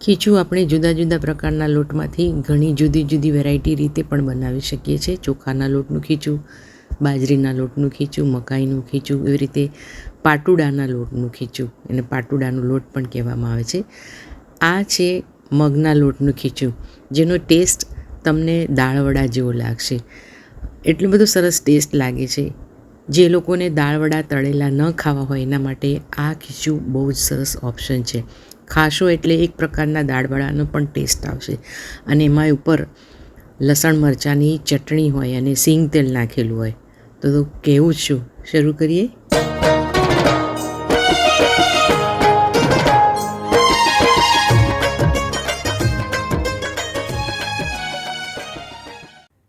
ખીચું આપણે જુદા જુદા પ્રકારના લોટમાંથી ઘણી જુદી જુદી વેરાયટી રીતે પણ બનાવી શકીએ છીએ. ચોખાના લોટનું ખીચું, બાજરીના લોટનું ખીચું, મકાઈનું ખીચું, એવી રીતે પાટુડાના લોટનું ખીચું, એને પાટુડાનું લોટ પણ કહેવામાં આવે છે. આ છે મગના લોટનું ખીચું, જેનો ટેસ્ટ તમને દાળવડા જેવો લાગશે. એટલું બધું સરસ ટેસ્ટ લાગે છે. જે લોકોને દાળવડા તળેલા ન ખાવા હોય એના માટે આ ખીચું બહુ જ સરસ ઓપ્શન છે. ખાશો એટલે એક પ્રકારના દાળવડાનો પણ ટેસ્ટ આવશે. અને એમાં ઉપર લસણ મરચાંની ચટણી હોય અને સિંગ તેલ નાખેલું હોય. તો કેવું જ શું? શરૂ કરીએ?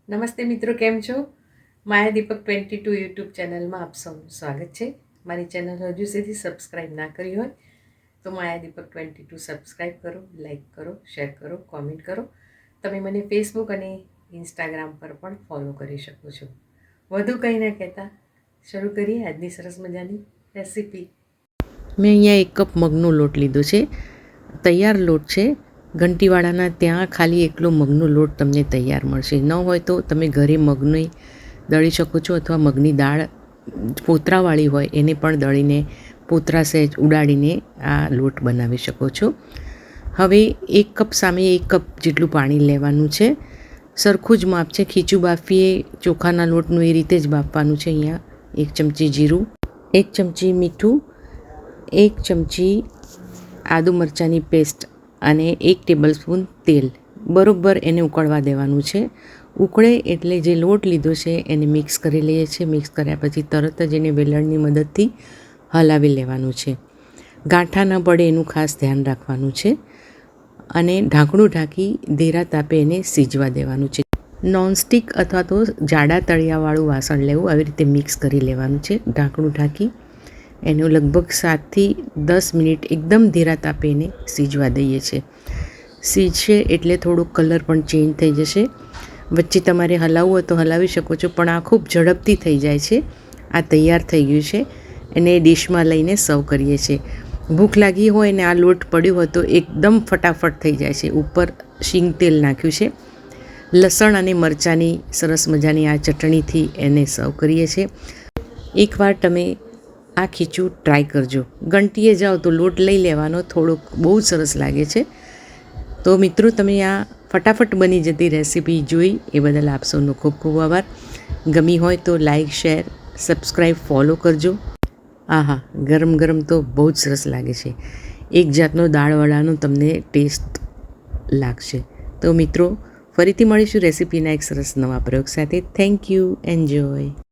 નમસ્તે મિત્રો, કેમ છો? Maya Deepak twenty two YouTube ચેનલમાં આપ સૌનું સ્વાગત છે. મારી ચેનલ હજુ સુધી સબસ્ક્રાઈબ ના કરી હોય તો Maya Deepak twenty two subscribe કરો લાઇક કરો, શેર કરો, કોમેન્ટ કરો. તમે મને ફેસબુક અને ઇન્સ્ટાગ્રામ પર પણ ફોલો કરી શકો છો. વધુ કંઈ ના કહેતા. શરૂ કરીએ આજની સરસ મજાની રેસીપી. મેં અહીંયા એક કપ મગનો લોટ લીધો છે. તૈયાર લોટ છે. ઘંટીવાળાના ત્યાં ખાલી એકલો મગનો લોટ તમને તૈયાર મળશે. ન હોય તો તમે ઘરે મગની દળી શકો છો અથવા મગની દાળ પોતરાવાળી હોય એને પણ દળીને પોતરા સહેજ ઉડાડીને આ લોટ બનાવી શકો છો. હવે એક કપ સામે એક કપ જેટલું પાણી લેવાનું છે. સરખું જ માપ છે. ખીચું બાફીએ, ચોખાના લોટનું એ રીતે જ બાફવાનું છે અહીંયા. એક ચમચી જીરું, એક ચમચી મીઠું, એક ચમચી આદુ મરચાંની પેસ્ટ અને એક ટેબલ સ્પૂન તેલ. બરોબર એને ઉકળવા દેવાનું છે. ઉકળે એટલે જે લોટ લીધો છે એને મિક્સ કરી લઈએ છીએ. મિક્સ કર્યા પછી તરત જ એને વેલણની મદદથી હલાવી લેવાનું છે. ગાંઠા ન પડે એનું ખાસ ધ્યાન રાખવાનું છે અને ઢાંકણું ઢાંકી ધીરા તાપે એને સીજવા દેવાનું છે. નોનસ્ટિક અથવા તો જાડા તળિયાવાળું વાસણ લેવું આવી રીતે મિક્સ કરી લેવાનું છે. ઢાંકણું ઢાંકી એનું લગભગ સાતથી દસ મિનિટ એકદમ ધીરા તાપે એને સીજવા દઈએ છીએ સીજશે એટલે થોડુંક કલર પણ ચેન્જ થઈ જશે. વચ્ચે તમારે હલાવવું હોય તો હલાવી શકો છો, પણ આ ખૂબ ઝડપથી થઈ જાય છે. આ તૈયાર થઈ ગયું છે. એને ડીશમાં લઈને સર્વ કરીએ છીએ. ભૂખ લાગી હોય ને આ લોટ પડ્યો હોય તો એકદમ ફટાફટ થઈ જાય છે. ઉપર શીંગ તેલ નાખ્યું છે. લસણ અને મરચાંની સરસ મજાની આ ચટણીથી એને સર્વ કરીએ છીએ. એકવાર તમે આ ખીચું ટ્રાય કરજો. ઘંટીએ જાઓ તો લોટ લઈ લેવાનો, થોડોક બહુ સરસ લાગે છે. તો મિત્રો, તમે આ ફટાફટ બની જતી રેસીપી જોઈ એ બદલ આપ સૌનો ખૂબ ખૂબ આભાર. ગમી હોય તો લાઈક, શેર, સબસ્ક્રાઈબ, ફોલો કરજો. આહા, ગરમ ગરમ તો બહુ જ સરસ લાગે છે. એક જાતનો દાળવડાનો તમને ટેસ્ટ લાગશે. તો મિત્રો, ફરીથી મળીશું રેસીપીના એક સરસ નવા પ્રયોગ સાથે. Thank you enjoy